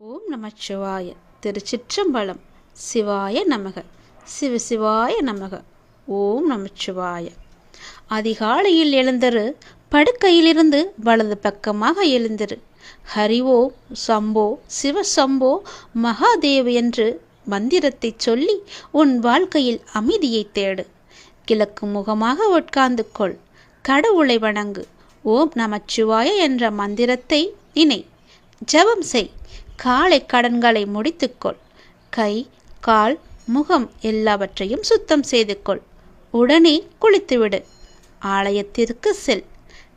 ஓம் நமச்சிவாய. திருச்சிற்றம்பலம். சிவாய நமக. சிவசிவாய நமக. ஓம் நமச்சிவாய. அதிகாலையில் எழுந்தரு படுக்கையிலிருந்து வலது பக்கமாக எழுந்திரு. ஹரிவோ சம்போ சிவசம்போ மகாதேவ் என்று மந்திரத்தை சொல்லி உன் வாழ்க்கையில் அமைதியை தேடு. கிழக்கு முகமாக உட்கார்ந்து கொள். கடவுளை வணங்கு. ஓம் நமச்சிவாய என்ற மந்திரத்தை நினை ஜெபம் செய். காலை கடன்களை முடித்துக்கொள். கை கால் முகம் எல்லாவற்றையும் சுத்தம் செய்து கொள் உடனே குளித்துவிடு. ஆலயத்திற்கு செல்.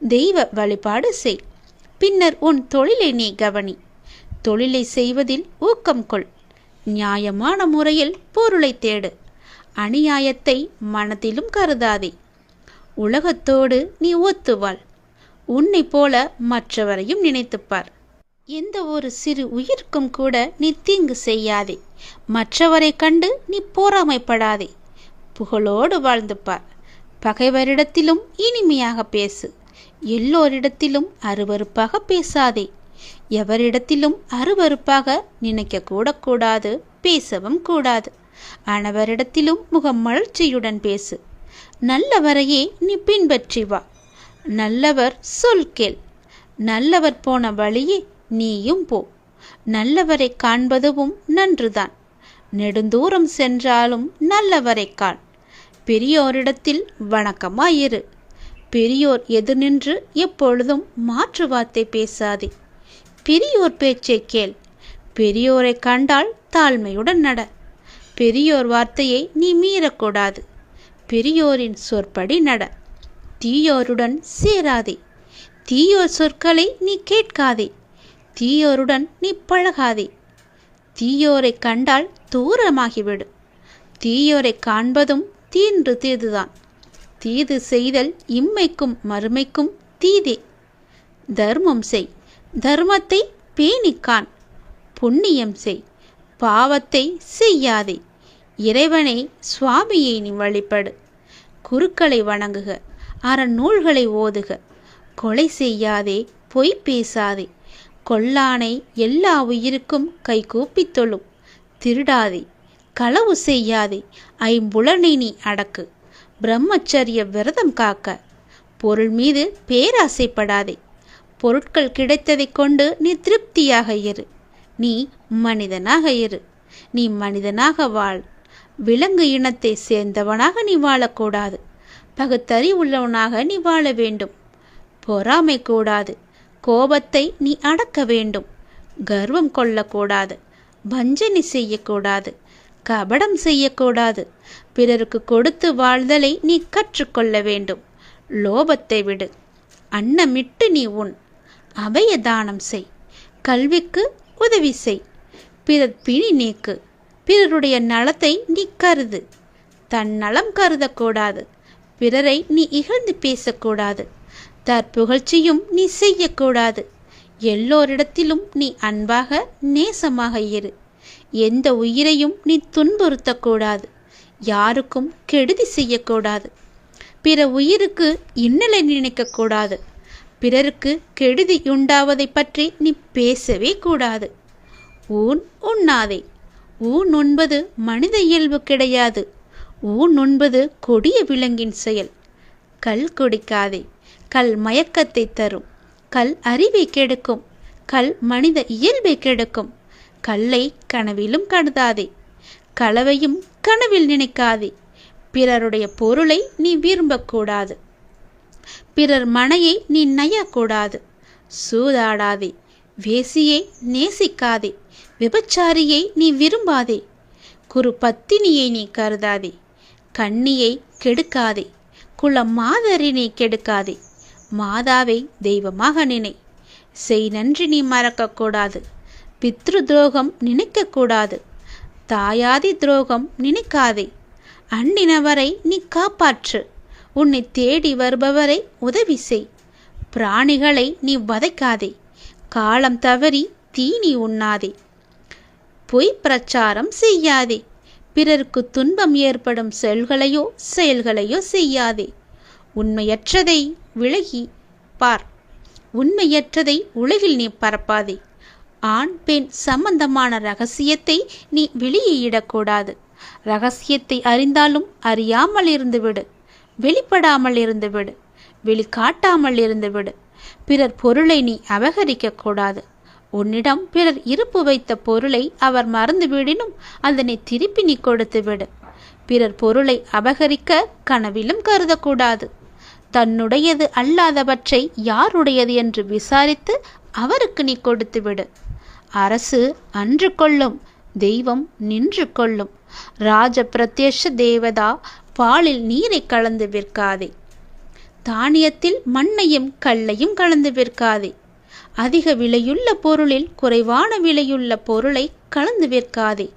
தெய்வ வழிபாடு செய். பின்னர் உன் தொழிலை நீ கவனி. தொழிலை செய்வதில் ஊக்கம் கொள். நியாயமான முறையில் பொருளை தேடு. அநியாயத்தை மனதிலும் கருதாதே. உலகத்தோடு நீ ஒத்துவாள். உன்னை போல மற்றவரையும் நினைத்துப்பார். எந்த ஒரு சிறு உயிருக்கும் கூட நீ தீங்கு செய்யாதே. மற்றவரை கண்டு நீ போராமைப்படாதே. புகழோடு வாழ்ந்துப்பார் பகைவரிடத்திலும் இனிமையாக பேசு. எல்லோரிடத்திலும் அருவருப்பாக பேசாதே. எவரிடத்திலும் அருவருப்பாக நினைக்க கூட கூடாது பேசவும் கூடாது. அனைவரிடத்திலும் முகமலர்ச்சியுடன் பேசு. நல்லவரையே நீ பின்பற்றி வா. நல்லவர் சொல் கேள். நல்லவர் போன வழியே நீயும் போ. நல்லவரை காண்பதுவும் நன்றுதான். நெடுந்தூரம் சென்றாலும் நல்லவரை காண். பெரியோரிடத்தில் வணக்கமாயிரு. பெரியோர் எது நின்று எப்பொழுதும் மாற்று வார்த்தை பேசாதே. பெரியோர் பேச்சை கேள். பெரியோரை கண்டால் தாழ்மையுடன் நட. பெரியோர் வார்த்தையை நீ மீறக்கூடாது. பெரியோரின் சொற்படி நட. தீயோருடன் சேராதே. தீயோர் சொற்களை நீ கேட்காதே. தீயோருடன் நீ பழகாதே. தீயோரை கண்டால் தூரமாகிவிடு. தீயோரை காண்பதும் தீன்று தீதுதான். தீது செய்தல் இம்மைக்கும் மறுமைக்கும் தீதே. தர்மம் செய். தர்மத்தை பேணிக்கான். புண்ணியம் செய். பாவத்தை செய்யாதே. இறைவனை சுவாமியை நீ வழிபடு. குருக்களை வணங்குக. அறநூல்களை ஓதுக. கொலை செய்யாதே பொய் பேசாதே. கொல்லானை எல்லா உயிருக்கும் கைகூப்பித் தொழும் திருடாதே களவு செய்யாதே ஐம்புலனை நீ அடக்கு. பிரம்மச்சரிய விரதம் காக்க பொருள் மீது பேராசைப்படாதே. பொருட்கள் கிடைத்ததைக் கொண்டு நீ திருப்தியாக இரு. நீ மனிதனாக இரு. நீ மனிதனாக வாழ். விலங்கு இனத்தை சேர்ந்தவனாக நீ வாழக்கூடாது. பகுத்தறி உள்ளவனாக நீ வாழ வேண்டும். பொறாமை கூடாது. கோபத்தை நீ அடக்க வேண்டும். கர்வம் கொள்ளக்கூடாது. வஞ்சனை செய்யக்கூடாது. கபடம் செய்யக்கூடாது. பிறருக்கு கொடுத்து வாழ்தலை நீ கற்றுக்கொள்ள வேண்டும். லோபத்தை விடு. அன்னமிட்டு நீ உன் அபய தானம் செய். கல்விக்கு உதவி செய். பிறர் பிணி நீக்கு. பிறருடைய நலத்தை நீ கருது. தன் நலம் கருதக்கூடாது. பிறரை நீ இகழ்ந்து பேசக்கூடாது. தற்புகழ்ச்சியும் நீ செய்யக்கூடாது. எல்லோரிடத்திலும் நீ அன்பாக நேசமாக இரு. எந்த உயிரையும் நீ துன்புறுத்தக்கூடாது. யாருக்கும் கெடுதி செய்யக்கூடாது. பிற உயிருக்கு இன்னலை நினைக்கக்கூடாது. பிறருக்கு கெடுதி உண்டாவதை பற்றி நீ பேசவே கூடாது. ஊன் உண்ணாதே. ஊன் உண்பது மனித இயல்பு கிடையாது. ஊன் உண்பது கொடிய விலங்கின் செயல். கல் குடிக்காதே. கல் மயக்கத்தை தரும். கல் அறிவை கெடுக்கும். கல் மனித இயல்பை கெடுக்கும். கல்லை கனவிலும் கருதாதே. களவையும் கனவில் நினைக்காதே. பிறருடைய பொருளை நீ விரும்பக்கூடாது. பிறர் மனையை நீ நயக்கூடாது. சூதாடாதே. வேசியை நேசிக்காதே. விபச்சாரியை நீ விரும்பாதே. குரு பத்தினியை நீ கருதாதே. கண்ணியை கெடுக்காதே. குல மாதரினை கெடுக்காதே. மாதாவை தெய்வமாக நினை. செய் நன்றி நீ மறக்கக்கூடாது. பித்ரு துரோகம் நினைக்கக்கூடாது. தாயாதி துரோகம் நினைக்காதே. அண்ணினவரை நீ காப்பாற்று. உன்னை தேடி வருபவரை உதவி செய். பிராணிகளை நீ வதைக்காதே. காலம் தவறி தீனி உண்ணாதே. பொய் பிரச்சாரம் செய்யாதே. பிறருக்கு துன்பம் ஏற்படும் செயல்களையோ செயல்களையோ செய்யாதே. உண்மையற்றதை விலகி பார் உண்மையற்றதை உலகில் நீ பரப்பாதே. ஆண் பெண் சம்பந்தமான ரகசியத்தை நீ வெளியிடக்கூடாது ரகசியத்தை அறிந்தாலும் அறியாமல் இருந்துவிடு. வெளிப்படாமல் இருந்துவிடு. வெளிக்காட்டாமல் இருந்துவிடு. பிறர் பொருளை நீ அபகரிக்க கூடாது உன்னிடம் பிறர் இருப்பு வைத்த பொருளை அவர் மறந்துவிடினும் அதனை திருப்பி நீ கொடுத்து விடு பிறர் பொருளை அபகரிக்க கனவிலும் கருதக்கூடாது. தன்னுடையது அல்லாதவற்றை யாருடையது என்று விசாரித்து அவருக்கு நீ கொடுத்து விடு அரசு அன்று கொள்ளும் தெய்வம் நின்று கொள்ளும். ராஜ பிரத்யஷ தேவதா பாலில் நீரை கலந்து விற்காதே. தானியத்தில் மண்ணையும் கல்லையும் கலந்து விற்காதே. அதிக விலையுள்ள பொருளில் குறைவான விலையுள்ள பொருளை கலந்து விற்காதே.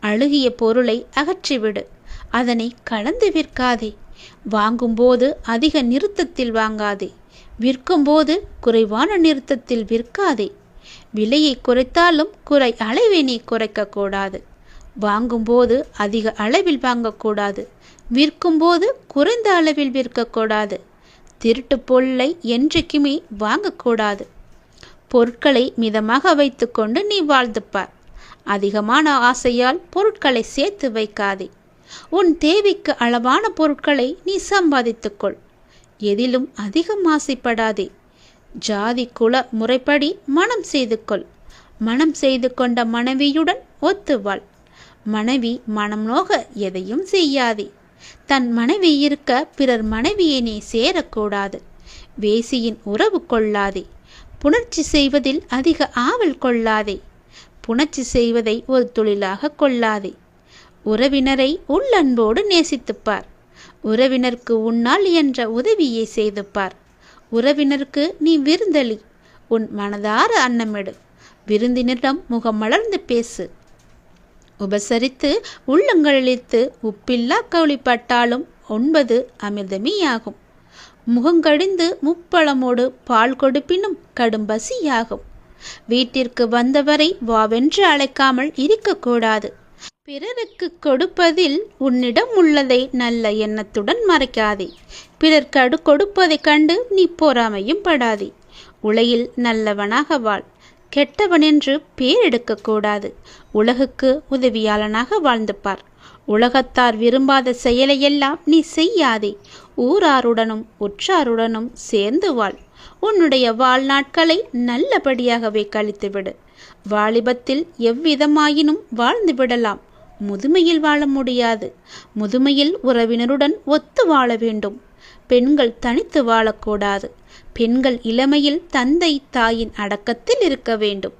அழுகிய பொருளை அகற்றிவிடு அதனை கலந்து விற்காதே. வாங்கும்போது அதிக நிறுத்தத்தில் வாங்காதே. விற்கும்போது குறைவான நிறுத்தத்தில் விற்காதே. விலையை குறைத்தாலும் குறை அளவை நீ குறைக்கக்கூடாது. வாங்கும்போது அதிக அளவில் வாங்கக்கூடாது. விற்கும்போது குறைந்த அளவில் விற்கக்கூடாது. திருட்டு பொருளை என்றைக்குமே வாங்கக்கூடாது. பொருட்களை மிதமாக வைத்துக்கொண்டு நீ வாழ்ந்துப்பார். அதிகமான ஆசையால் பொருட்களை சேர்த்து வைக்காதே. உன் தேவைக்கு அளவான பொருட்களை நீ சம்பாதித்துக்கொள். எதிலும் அதிகம் ஆசைப்படாதே. ஜாதி குல முறைப்படி மனம் செய்து கொள் மனம் செய்து கொண்ட மனைவியுடன் ஒத்துவாள். மனைவி மனம் நோக எதையும் செய்யாதே. தன் மனைவி இருக்க பிறர் மனைவியை நீ சேரக்கூடாது. வேசியின் உறவு கொள்ளாதே. புணர்ச்சி செய்வதில் அதிக ஆவல் கொள்ளாதே. புணர்ச்சி செய்வதை ஒரு தொழிலாக கொள்ளாதே. உறவினரை உள்ளன்போடு நேசித்துப்பார். உறவினருக்கு உன்னால் என்ற உதவியை செய்துப்பார். உறவினருக்கு நீ விருந்தளி. உன் மனதார அன்னமிடு. விருந்தினரிடம் முகம் மலர்ந்து பேசு. உபசரித்து உள்ளங்களிழித்து உப்பில்லா கவலிப்பட்டாலும் ஒன்பது அமிர்தமியாகும். முகங்கடிந்து முப்பழமோடு பால் கொடுப்பினும் கடும் பசியாகும். வீட்டிற்கு வந்தவரை வாவென்று அழைக்காமல் இருக்கக்கூடாது. பிறருக்கு கொடுப்பதில் உன்னிடம் உள்ளதை நல்ல எண்ணத்துடன் மறைக்காதே. பிறர் கடு கொடுப்பதைக் கண்டு நீ பொறாமையும் படாதே. உலகில் நல்லவனாக வாழ். கெட்டவனென்று பேர் எடுக்கக்கூடாது உலகுக்கு உதவியாளனாக வாழ்ந்து பார். உலகத்தார் விரும்பாத செயலையெல்லாம் நீ செய்யாதே. ஊராருடனும் உற்றாருடனும் சேர்ந்து வாழ். உன்னுடைய வாழ்நாட்களை நல்லபடியாகவே கழித்துவிடு. வாலிபத்தில் எவ்விதமாயினும் வாழ்ந்து விடலாம் முதுமையில் வாழ முடியாது. முதுமையில் உறவினருடன் ஒத்து வாழ வேண்டும். பெண்கள் தனித்து வாழக்கூடாது. பெண்கள் இளமையில் தந்தை தாயின் அடக்கத்தில் இருக்க வேண்டும்.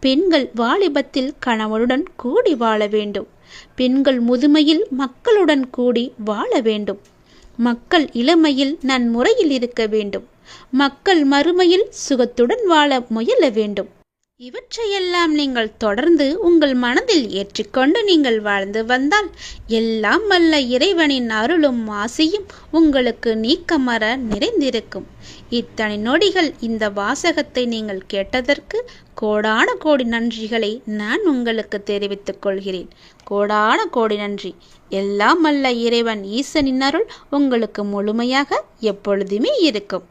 பெண்கள் வாலிபத்தில் கணவனுடன் கூடி வாழ வேண்டும். பெண்கள் முதுமையில் மக்களுடன் கூடி வாழ வேண்டும். மக்கள் இளமையில் நன்முறையில் இருக்க வேண்டும். மக்கள் மறுமையில் சுகத்துடன் வாழ முயல வேண்டும். இவற்றையெல்லாம் நீங்கள் தொடர்ந்து உங்கள் மனதில் ஏற்றிக்கொண்டு நீங்கள் வாழ்ந்து வந்தால் எல்லாம் வல்ல இறைவனின் அருளும் ஆசையும் உங்களுக்கு நீக்கமர நிறைந்திருக்கும். இத்தனை நொடிகள் இந்த வாசகத்தை நீங்கள் கேட்டதற்கு கோடான கோடி நன்றிகளை நான் உங்களுக்கு தெரிவித்துக் கொள்கிறேன். கோடான கோடி நன்றி. எல்லாம் வல்ல இறைவன் ஈசனின் அருள் உங்களுக்கு முழுமையாக எப்பொழுதுமே இருக்கும்.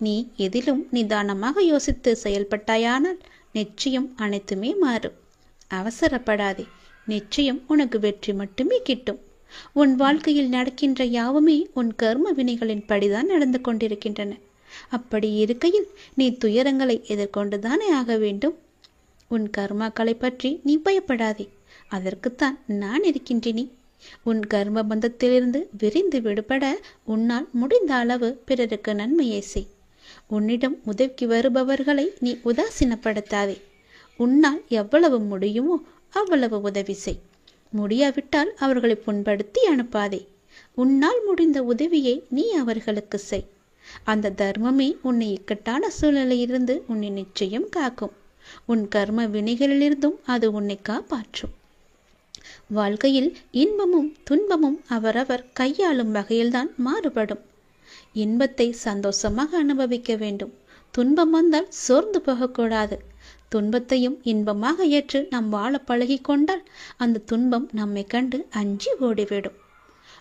நீ எதிலும் நிதானமாக யோசித்து செயல்பட்டாயானால் நிச்சயம் அனைத்துமே மாறும். அவசரப்படாதே. நிச்சயம் உனக்கு வெற்றி மட்டுமே கிட்டும். உன் வாழ்க்கையில் நடக்கின்ற யாவுமே உன் கர்ம வினைகளின் படிதான் நடந்து கொண்டிருக்கின்றன. அப்படி இருக்கையில் நீ துயரங்களை எதிர்கொண்டுதானே ஆக வேண்டும். உன் கர்மாக்களை பற்றி நீ பயப்படாதே. அதற்குத்தான் நான் இருக்கின்றேனே. உன் கர்ம பந்தத்திலிருந்து விரிந்து விடுபட உன்னால் முடிந்த அளவு பிறருக்கு நன்மையை செய். உன்னிடம் உதவிக்கு வருபவர்களை நீ உதாசீனப்படுத்தாதே. உன்னால் எவ்வளவு முடியுமோ அவ்வளவு உதவி செய். முடியாவிட்டால் அவர்களை புண்படுத்தி அனுப்பாதே. உன்னால் முடிந்த உதவியை நீ அவர்களுக்கு செய். அந்த தர்மமே உன்னை இக்கட்டான சூழ்நிலையிலிருந்து உன்னை நிச்சயம் காக்கும். உன் கர்ம வினைகளிலிருந்தும் அது உன்னை காப்பாற்றும். வாழ்க்கையில் இன்பமும் துன்பமும் அவரவர் கையாளும் வகையில்தான் மாறுபடும். இன்பத்தை சந்தோஷமாக அனுபவிக்க வேண்டும். துன்பம் வந்தால் சோர்ந்து போகக்கூடாது. துன்பத்தையும் இன்பமாக ஏற்று நாம் வாழ பழகி கொண்டால் அந்த துன்பம் நம்மை கண்டு அஞ்சி ஓடிவிடும்.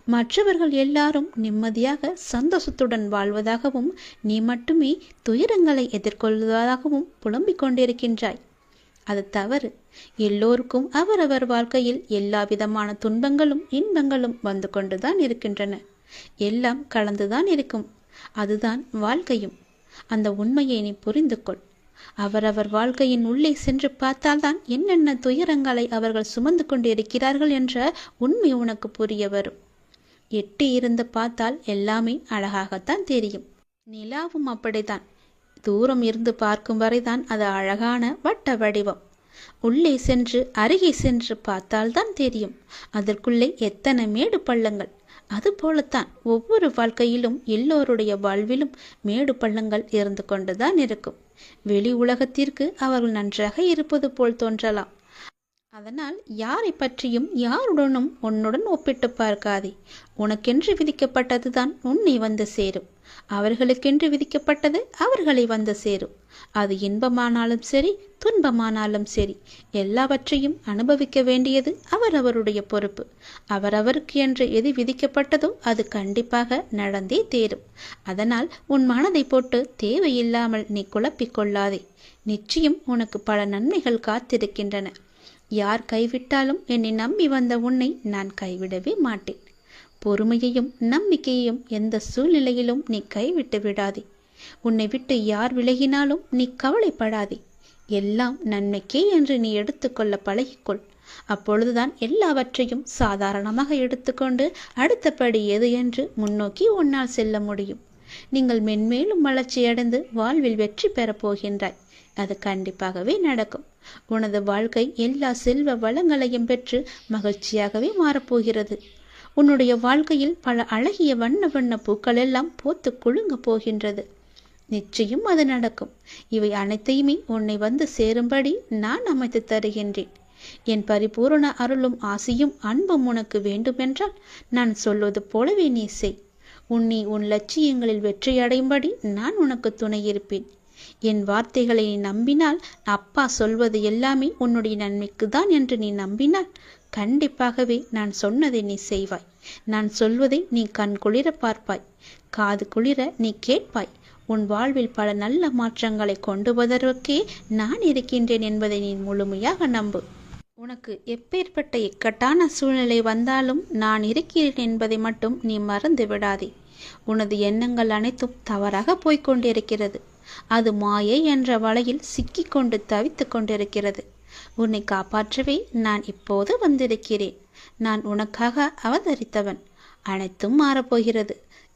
மற்றவர்கள் எல்லாரும் நிம்மதியாக சந்தோஷத்துடன் வாழ்வதாகவும் நீ மட்டுமே துயரங்களை எதிர்கொள்வதாகவும் புலம்பிக் கொண்டிருக்கின்றாய். அது தவறு. எல்லோருக்கும் அவரவர் வாழ்க்கையில் எல்லா விதமான துன்பங்களும் இன்பங்களும் வந்து கொண்டுதான் இருக்கின்றன. எல்லாம் கலந்துதான் இருக்கும். அதுதான் வாழ்க்கையும். அந்த உண்மையை நீ புரிந்து கொள் அவரவர் வாழ்க்கையின் உள்ளே சென்று பார்த்தால்தான் என்னென்ன துயரங்களை அவர்கள் சுமந்து கொண்டு இருக்கிறார்கள் என்ற உண்மை உனக்கு புரிய வரும். எட்டி இருந்து பார்த்தால் எல்லாமே அழகாகத்தான் தெரியும். நிலாவும் அப்படித்தான். தூரம் இருந்து பார்க்கும் வரைதான் அது அழகான வட்ட வடிவம். உள்ளே சென்று அருகே சென்று பார்த்தால்தான் தெரியும். அதற்குள்ளே எத்தனை மேடு பள்ளங்கள். அதுபோலத்தான் ஒவ்வொரு வாழ்க்கையிலும் எல்லோருடைய வாழ்விலும் மேடு பள்ளங்கள் இருந்து கொண்டுதான் இருக்கும். வெளி உலகத்திற்கு அவர்கள் நன்றாக இருப்பது போல் தோன்றலாம். அதனால் யாரை பற்றியும் யாருடனும் உன்னுடன் ஒப்பிட்டு பார்க்காதே. உனக்கென்று விதிக்கப்பட்டதுதான் உன்னை வந்து சேரும். அவர்களுக்கென்று விதிக்கப்பட்டது அவர்களை வந்து சேரும். அது இன்பமானாலும் சரி துன்பமானாலும் சரி எல்லாவற்றையும் அனுபவிக்க வேண்டியது அவரவருடைய பொறுப்பு. அவரவருக்கு என்று எது விதிக்கப்பட்டதோ அது கண்டிப்பாக நடந்தே தேரும். அதனால் உன் மனதை போட்டு தேவையில்லாமல் நீ குழப்பிக் கொள்ளாதே. நிச்சயம் உனக்கு பல நன்மைகள் காத்திருக்கின்றன. யார் கைவிட்டாலும் என்னை நம்பி வந்த உன்னை நான் கைவிடவே மாட்டேன். பொறுமையையும் நம்பிக்கையையும் எந்த சூழ்நிலையிலும் நீ கைவிட்டு விடாதே. உன்னை விட்டு யார் விலகினாலும் நீ கவலைப்படாதே. எல்லாம் நன்மைக்கே என்று நீ எடுத்துக்கொள்ள பழகிக்கொள். அப்பொழுதுதான் எல்லாவற்றையும் சாதாரணமாக எடுத்துக்கொண்டு அடுத்தபடி எது என்று முன்னோக்கி உன்னால் செல்ல முடியும். நீங்கள் மென்மேலும் வளர்ச்சியடைந்து வாழ்வில் வெற்றி பெறப் போகின்றாய். அது கண்டிப்பாகவே நடக்கும். உனது வாழ்க்கை எல்லா செல்வ வளங்களையும் பெற்று மகிழ்ச்சியாகவே மாறப்போகிறது உன்னுடைய வாழ்க்கையில் பல அழகிய வண்ண வண்ண பூக்கள் எல்லாம் போத்து குலுங்க போகின்றது. நிச்சயம் அது நடக்கும். இவை அனைத்தையுமே உன்னை வந்து சேரும்படி நான் அமைத்து தருகின்றேன். என் பரிபூரண அருளும் ஆசையும் அன்பும் உனக்கு வேண்டுமென்றால் நான் சொல்வது போலவே நீ செய். உன்னை உன் லட்சியங்களில் வெற்றியடையும்படி நான் உனக்கு துணையிருப்பேன் என் வார்த்தைகளை நீ நம்பினால் அப்பா சொல்வது எல்லாமே உன்னுடைய நன்மைக்கு தான் என்று நீ நம்பினால் கண்டிப்பாகவே நான் சொன்னதை நீ செய்வாய். நான் சொல்வதை நீ கண் குளிர பார்ப்பாய். காது குளிர நீ கேட்பாய். உன் வாழ்வில் பல நல்ல மாற்றங்களை கொண்டு வருவதற்கே நான் இருக்கின்றேன் என்பதை நீ முழுமையாக நம்பு. உனக்கு எப்பேற்பட்ட இக்கட்டான சூழ்நிலை வந்தாலும் நான் இருக்கிறேன் என்பதை மட்டும் நீ மறந்து விடாதே. உனது எண்ணங்கள் அனைத்தும் தவறாக போய்க் கொண்டிருக்கிறது அது மாயை என்ற வலையில் சிக்கிக்கொண்டு தவித்துக் கொண்டிருக்கிறது. உன்னை காப்பாற்றவே நான் இப்போது வந்திருக்கிறேன். நான் உனக்காக அவதரித்தவன். அனைத்தும் மாறப்போகிறது.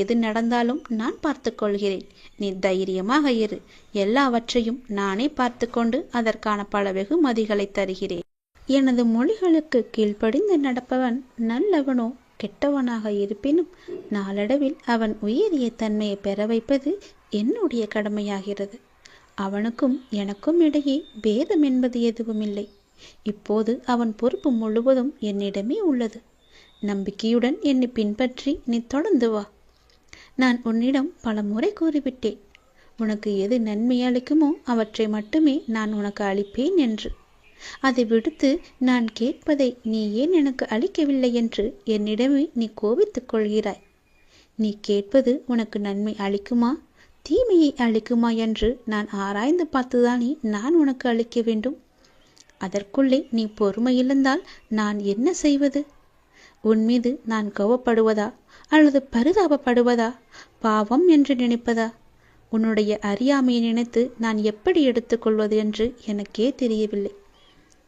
எது நடந்தாலும் நான் பார்த்துக்கொள்கிறேன் நீ தைரியமாக இரு. எல்லாவற்றையும் நானே பார்த்து கொண்டு அதற்கான பல வெகுமதிகளை தருகிறேன். எனது மொழிகளுக்கு கீழ்ப்படிந்து நடப்பவன் நல்லவனோ கெட்டவனாக இருப்பினும் நாளடைவில் அவன் உயரிய தன்மையை பெற வைப்பது என்னுடைய கடமையாகிறது. அவனுக்கும் எனக்கும் இடையே பேதம் என்பது எதுவும் இல்லை இப்போது அவன் பொறுப்பு முழுவதும் என்னிடமே உள்ளது. நம்பிக்கையுடன் என்னை பின்பற்றி நீ தொடர்ந்து வா. நான் உன்னிடம் பல முறை கூறிவிட்டேன். உனக்கு எது நன்மை அளிக்குமோ அவற்றை மட்டுமே நான் உனக்கு அளிப்பேன் என்று. அதை விடுத்து நான் கேட்பதை நீ ஏன் எனக்கு அளிக்கவில்லை என்று என்னிடமே நீ கோபித்துக் கொள்கிறாய். நீ கேட்பது உனக்கு நன்மை அளிக்குமா? தீமையை அளிக்குமா என்று நான் ஆராய்ந்து பார்த்துதானே நான் உனக்கு அளிக்க வேண்டும். அதற்குள்ளே நீ பொறுமை இழந்தால் நான் என்ன செய்வது? உன் மீது நான் கோவப்படுவதா? அல்லது பரிதாபப்படுவதா? பாவம் என்று நினைப்பதா? உன்னுடைய அறியாமையை நினைத்து நான் எப்படி எடுத்துக்கொள்வது என்று எனக்கே தெரியவில்லை.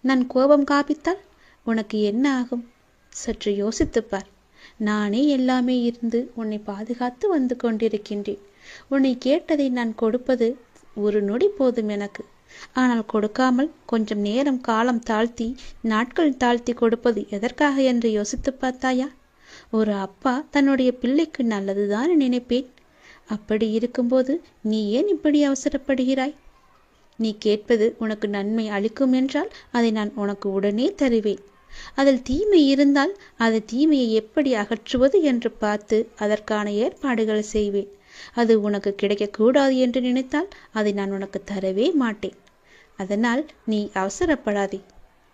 நான் கோபம் காப்பித்தால் உனக்கு என்ன ஆகும்? சற்று யோசித்துப்பார் நானே எல்லாமே இருந்து உன்னை பாதுகாத்து வந்து கொண்டிருக்கின்றேன். உன்னை கேட்டதை நான் கொடுப்பது ஒரு நொடி போதும் எனக்கு. ஆனால் கொடுக்காமல் கொஞ்சம் நேரம் காலம் தாழ்த்தி நாட்கள் தாழ்த்தி கொடுப்பது எதற்காக என்று யோசித்து பார்த்தாயா? ஒரு அப்பா தன்னுடைய பிள்ளைக்கு நல்லதுதான் நினைப்பேன். அப்படி இருக்கும்போது நீ ஏன் இப்படி அவசரப்படுகிறாய்? நீ கேட்பது உனக்கு நன்மை அளிக்கும் என்றால் அதை நான் உனக்கு உடனே தருவேன். அதில் தீமை இருந்தால் அது தீமையை எப்படி அகற்றுவது என்று பார்த்து அதற்கான ஏற்பாடுகள் செய்வேன். அது உனக்கு கிடைக்கக்கூடாது என்று நினைத்தால் அதை நான் உனக்கு தரவே மாட்டேன். அதனால் நீ அவசரப்படாதே.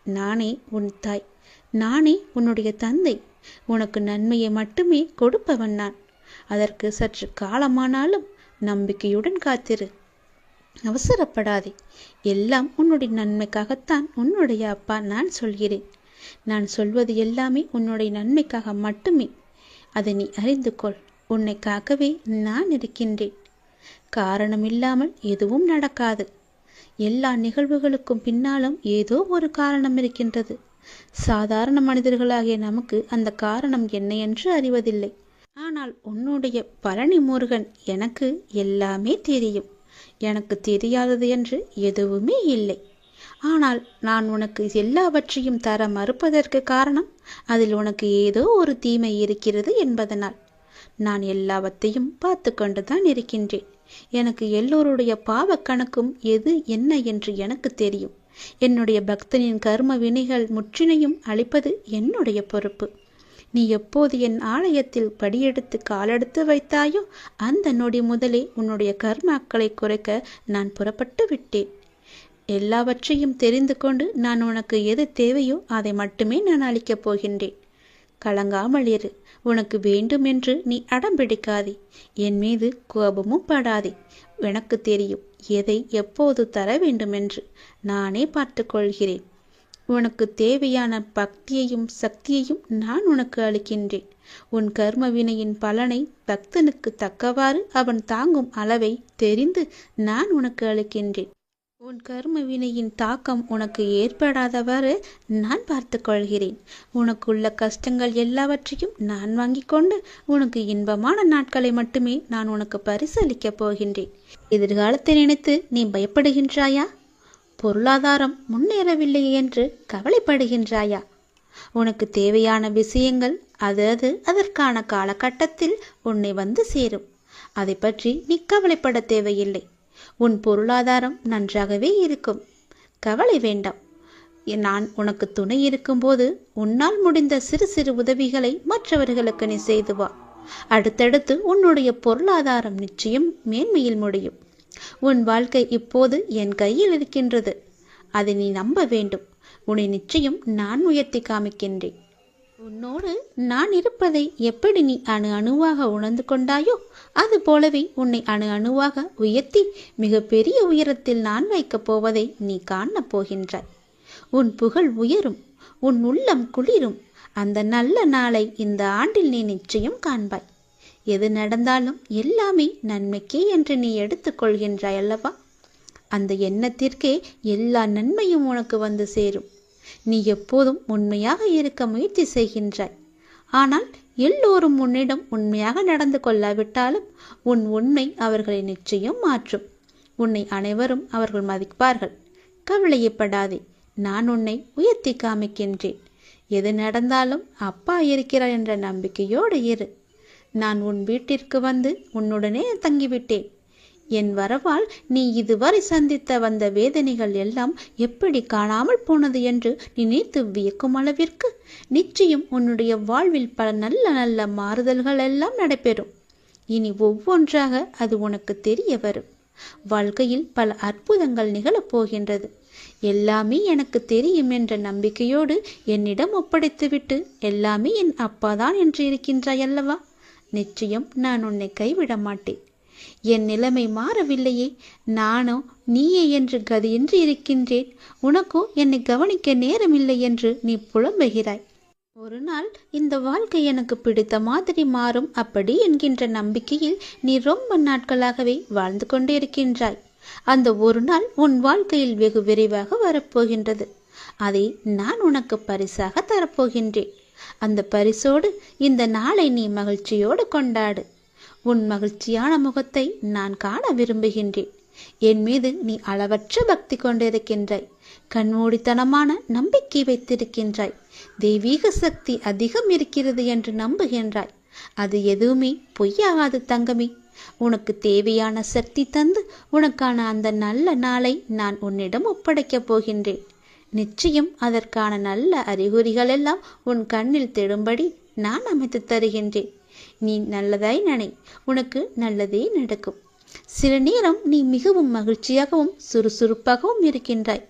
நானே உன் தாய். நானே உன்னுடைய தந்தை. உனக்கு நன்மையை மட்டுமே கொடுப்பவன் நான். அதற்கு சற்று காலமானாலும் நம்பிக்கையுடன் காத்திரு. அவசரப்படாதே. எல்லாம் உன்னுடைய நன்மைக்காகத்தான் உன்னுடைய அப்பா நான் சொல்கிறேன். நான் சொல்வது எல்லாமே உன்னுடைய நன்மைக்காக மட்டுமே. அதை நீ அறிந்து கொள். உன்னை காக்கவே நான் இருக்கின்றேன். காரணம் இல்லாமல் எதுவும் நடக்காது. எல்லா நிகழ்வுகளுக்கும் பின்னாலும் ஏதோ ஒரு காரணம் இருக்கின்றது. சாதாரண மனிதர்களாகிய நமக்கு அந்த காரணம் என்ன என்று அறிவதில்லை. ஆனால் உன்னுடைய பழனி முருகன் எனக்கு எல்லாமே தெரியும். எனக்கு தெரியாதது என்று எதுவுமே இல்லை. ஆனால் நான் உனக்கு எல்லாவற்றையும் தர மறுப்பதற்கு காரணம் அதில் உனக்கு ஏதோ ஒரு தீமை இருக்கிறது என்பதனால். நான் எல்லாவற்றையும் பார்த்து கொண்டுதான் இருக்கின்றேன். எனக்கு எல்லோருடைய பாவ கணக்கும் எது என்ன என்று எனக்கு தெரியும். என்னுடைய பக்தனின் கர்ம வினைகள் முற்றினையும் அளிப்பது என்னுடைய பொறுப்பு. நீ எப்போது என் ஆலயத்தில் படியெடுத்து காலெடுத்து வைத்தாயோ அந்த நொடி முதலே உன்னுடைய கர்மாக்களை குறைக்க நான் புறப்பட்டு விட்டேன். எல்லாவற்றையும் தெரிந்து கொண்டு நான் உனக்கு எது தேவையோ அதை மட்டுமே நான் அளிக்கப் போகின்றேன். கலங்காமல் இரு. உனக்கு வேண்டுமென்று நீ அடம் பிடிக்காதே. என் மீது கோபமும் படாதே. எனக்கு தெரியும் எதை எப்போது தர வேண்டுமென்று நானே பார்த்துக்கொள்கிறேன். உனக்கு தேவையான பக்தியையும் சக்தியையும் நான் உனக்கு அளிக்கின்றேன். உன் கர்ம வினையின் பலனை பக்தனுக்கு தக்கவாறு அவன் தாங்கும் அளவை தெரிந்து நான் உனக்கு அளிக்கின்றேன். உன் கர்ம வினையின் தாக்கம் உனக்கு ஏற்படாதவாறு நான் பார்த்து கொள்கிறேன். உனக்குள்ள கஷ்டங்கள் எல்லாவற்றையும் நான் வாங்கி கொண்டு உனக்கு இன்பமான நாட்களை மட்டுமே நான் உனக்கு பரிசளிக்கப் போகின்றேன். எதிர்காலத்தை நினைத்து நீ பயப்படுகின்றாயா? பொருளாதாரம் முன்னேறவில்லை என்று கவலைப்படுகின்றாயா? உனக்கு தேவையான விஷயங்கள் அது அது அதற்கான காலகட்டத்தில் உன்னை வந்து சேரும். அதை பற்றி நீ கவலைப்பட தேவையில்லை. உன் பொருளாதாரம் நன்றாகவே இருக்கும். கவலை வேண்டாம். நான் உனக்கு துணை இருக்கும்போது உன்னால் முடிந்த சிறு சிறு உதவிகளை மற்றவர்களுக்கு நீ செய்து வா. அடுத்தடுத்து உன்னுடைய பொருளாதாரம் நிச்சயம் மேன்மையில் முடியும். உன் வாழ்க்கை இப்போது என் கையில் இருக்கின்றது. அதை நீ நம்ப வேண்டும். உன்னை நிச்சயம் நான் உயர்த்தி காமிக்கின்றேன். உன்னோடு நான் இருப்பதை எப்படி நீ அணு அணுவாக உணர்ந்து கொண்டாயோ அது போலவே உன்னை அணு அணுவாக உயர்த்தி மிகப்பெரிய உயரத்தில் நான் வைக்கப் போவதை நீ காணப் போகின்றாய் உன் புகழ் உயரும் உன் உள்ளம் குளிரும் அந்த நல்ல நாளை இந்த ஆண்டில் நீ நிச்சயம் காண்பாய். எது நடந்தாலும் எல்லாமே நன்மைக்கே என்று நீ எடுத்துக்கொள்கின்றாய் அல்லவா? அந்த எண்ணத்திற்கே எல்லா நன்மையும் உனக்கு வந்து சேரும். நீ எப்போதும் உண்மையாக இருக்க முயற்சி செய்கின்றாய். ஆனால் எல்லோரும் உன்னிடம் உண்மையாக நடந்து கொள்ளாவிட்டாலும் உன் உண்மை அவர்களை நிச்சயம் மாற்றும். உன்னை அனைவரும் அவர்கள் மதிப்பார்கள். கவலையப்படாதே நான் உன்னை உயர்த்தி காமிக்கின்றேன். எது நடந்தாலும் அப்பா இருக்கிறார் என்ற நம்பிக்கையோடு இரு. நான் உன் வீட்டிற்கு வந்து உன்னுடனே தங்கிவிட்டேன். என் வரவால் நீ இதுவரை சந்தித்த வந்த வேதனைகள் எல்லாம் எப்படி காணாமல் போனது என்று நினைத்து வியக்கும் அளவிற்கு நிச்சயம் உன்னுடைய வாழ்வில் பல நல்ல நல்ல மாறுதல்கள் எல்லாம் நடைபெறும். இனி ஒவ்வொன்றாக அது உனக்கு தெரிய வரும். வாழ்க்கையில் பல அற்புதங்கள் நிகழப் போகின்றது. எல்லாமே எனக்கு தெரியும் என்ற நம்பிக்கையோடு என்னிடம் ஒப்படைத்துவிட்டு எல்லாமே என் அப்பாதான் என்று இருக்கின்றாய் அல்லவா? நிச்சயம் நான் உன்னை கைவிட மாட்டேன். என் நிலைமை மாறவில்லையே. நானோ நீயே என்று கதியின்றி இருக்கின்றேன். உனக்கோ என்னை கவனிக்க நேரமில்லை என்று நீ புலம்புகிறாய். ஒரு நாள் இந்த வாழ்க்கை எனக்கு பிடித்த மாதிரி மாறும் அப்படி என்கின்ற நம்பிக்கையில் நீ ரொம்ப நாட்களாகவே வாழ்ந்து கொண்டே இருக்கின்றாய் அந்த ஒரு நாள் உன் வாழ்க்கையில் வெகு விரைவாக வரப்போகின்றது. அதை நான் உனக்கு பரிசாக தரப்போகின்றேன். அந்த பரிசோடு இந்த நாளை நீ மகிழ்ச்சியோடு கொண்டாடு. உன் மகிழ்ச்சியான முகத்தை நான் காண விரும்புகின்றேன். என் மீது நீ அளவற்ற பக்தி கொண்டிருக்கின்றாய். கண்மூடித்தனமான நம்பிக்கை வைத்திருக்கின்றாய். தெய்வீக சக்தி அதிகம் இருக்கிறது என்று நம்புகின்றாய். அது எதுவுமே பொய்யாகாது தங்கமே. உனக்கு தேவையான சக்தி தந்து உனக்கான அந்த நல்ல நாளை நான் உன்னிடம் ஒப்படைக்கப் போகின்றேன். நிச்சயம் அதற்கான நல்ல அறிகுறிகள் எல்லாம் உன் கண்ணில் தெடும்படி நான் அமைத்து தருகின்றேன். நீ நல்லதாய் நினை உனக்கு நல்லதே நடக்கும். சில நேரம் நீ மிகவும் மகிழ்ச்சியாகவும் சுறுசுறுப்பாகவும் இருக்கின்றாய்.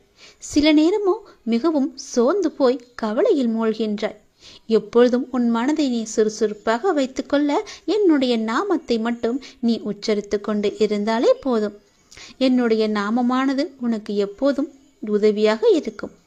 சில நேரமோ மிகவும் சோர்ந்து போய் கவலையில் மூழ்கின்றாய். எப்பொழுதும் உன் மனதை நீ சுறுசுறுப்பாக வைத்துக்கொள்ள என்னுடைய நாமத்தை மட்டும் நீ உச்சரித்து கொண்டு இருந்தாலே போதும். என்னுடைய நாமமானது உனக்கு எப்போதும் உதவியாக இருக்கும்.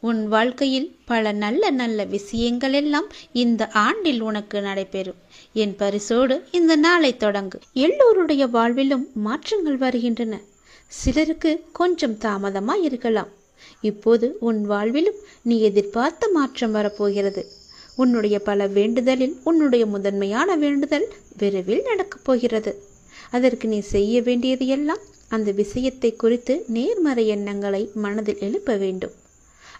உன் வாழ்க்கையில் பல நல்ல நல்ல விஷயங்கள் எல்லாம் இந்த ஆண்டில் உனக்கு நடைபெறும். என் பரிசோடு இந்த நாளை தொடங்கு. எல்லோருடைய வாழ்விலும் மாற்றங்கள் வருகின்றன. சிலருக்கு கொஞ்சம் தாமதமாக இருக்கலாம். இப்போது உன் வாழ்விலும் நீ எதிர்பார்த்த மாற்றம் வரப்போகிறது. உன்னுடைய பல வேண்டுதலில் உன்னுடைய முதன்மையான வேண்டுதல் விரைவில் நடக்கப் போகிறது. அதற்கு நீ செய்ய வேண்டியது எல்லாம் அந்த விஷயத்தை குறித்து நேர்மறை எண்ணங்களை மனதில் எழுப்ப வேண்டும்.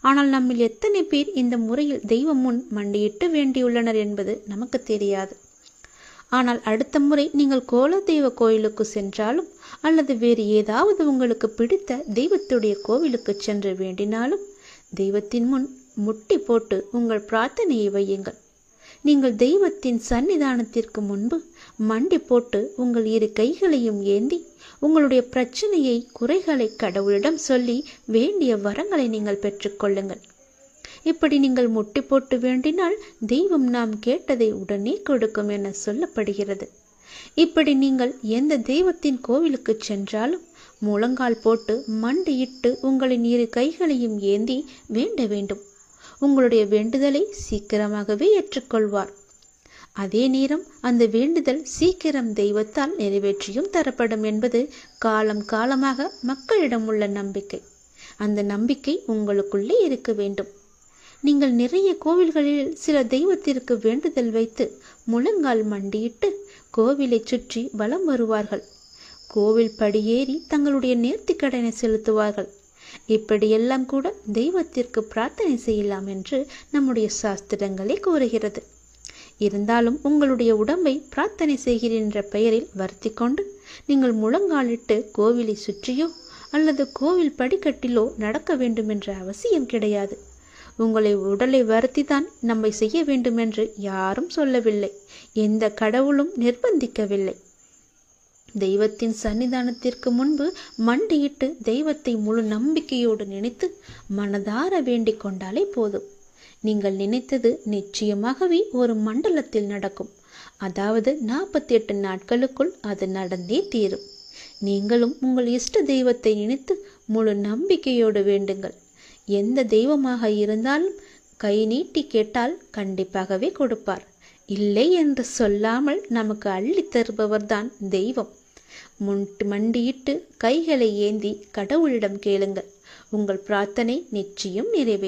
ஆனால் நம்மில் எத்தனை பேர் இந்த முறையில் தெய்வம் முன் மண்டியிட்டு வேண்டியுள்ளனர் என்பது நமக்கு தெரியாது. ஆனால் அடுத்த முறை நீங்கள் கோல தெய்வ கோயிலுக்கு சென்றாலும் அல்லது வேறு ஏதாவது உங்களுக்கு பிடித்த தெய்வத்துடைய கோவிலுக்கு சென்று வேண்டினாலும் தெய்வத்தின் முன் முட்டி போட்டு உங்கள் பிரார்த்தனையை வையுங்கள். நீங்கள் தெய்வத்தின் சன்னிதானத்திற்கு முன்பு மண்டி போட்டு உங்கள் இரு கைகளையும் ஏந்தி உங்களுடைய பிரச்சனையை குறைகளை கடவுளிடம் சொல்லி வேண்டிய வரங்களை நீங்கள் பெற்றுக்கொள்ளுங்கள். இப்படி நீங்கள் முட்டி போட்டு வேண்டினால் தெய்வம் நாம் கேட்டதை உடனே கொடுக்கும் என சொல்லப்படுகிறது. இப்படி நீங்கள் எந்த தெய்வத்தின் கோவிலுக்கு சென்றாலும் முழங்கால் போட்டு மண்டியிட்டு உங்களின் இரு கைகளையும் ஏந்தி வேண்ட வேண்டும். உங்களுடைய வேண்டுதலை சீக்கிரமாகவே ஏற்றுக்கொள்வார். அதே நேரம் அந்த வேண்டுதல் சீக்கிரம் தெய்வத்தால் நிறைவேற்றியும் தரப்படும் என்பது காலம் காலமாக மக்களிடம் உள்ள நம்பிக்கை. அந்த நம்பிக்கை உங்களுக்குள்ளே இருக்க வேண்டும். நீங்கள் நிறைய கோவில்களில் சில தெய்வத்திற்கு வேண்டுதல் வைத்து முழங்கால் மண்டியிட்டு கோவிலை சுற்றி வலம் வருவார்கள். கோவில் படியேறி தங்களுடைய நேர்த்திக்கடனை செலுத்துவார்கள். இப்படியெல்லாம் கூட தெய்வத்திற்கு பிரார்த்தனை செய்யலாம் என்று நம்முடைய சாஸ்திரங்களே கூறுகிறது. இருந்தாலும் உங்களுடைய உடம்பை பிரார்த்தனை செய்கின்ற பெயரில் வருத்தி கொண்டு நீங்கள் முழங்காலிட்டு கோவிலை சுற்றியோ அல்லது கோவில் படிக்கட்டிலோ நடக்க வேண்டும் என்ற அவசியம் கிடையாது. உங்களை உடலை வருத்தி தான் நம்மை செய்ய வேண்டும் என்று யாரும் சொல்லவில்லை. எந்த கடவுளும் நிர்பந்திக்கவில்லை. தெய்வத்தின் சன்னிதானத்திற்கு முன்பு மண்டியிட்டு தெய்வத்தை முழு நம்பிக்கையோடு நினைத்து மனதார வேண்டிக் கொண்டாலே போதும். நீங்கள் நினைத்தது நிச்சயமாகவே ஒரு மண்டலத்தில் நடக்கும். அதாவது நாற்பத்தி எட்டு நாட்களுக்குள் அது நடந்தே தீரும். நீங்களும் உங்கள் இஷ்ட தெய்வத்தை நினைத்து முழு நம்பிக்கையோடு வேண்டுங்கள். எந்த தெய்வமாக இருந்தாலும் கை நீட்டி கேட்டால் கண்டிப்பாகவே கொடுப்பார். இல்லை என்று சொல்லாமல் நமக்கு அள்ளி தருபவர்தான் தெய்வம். முன்ட்டு மண்டியிட்டு கைகளை ஏந்தி கடவுளிடம் கேளுங்கள். உங்கள் பிரார்த்தனை நிச்சயம் நிறைவே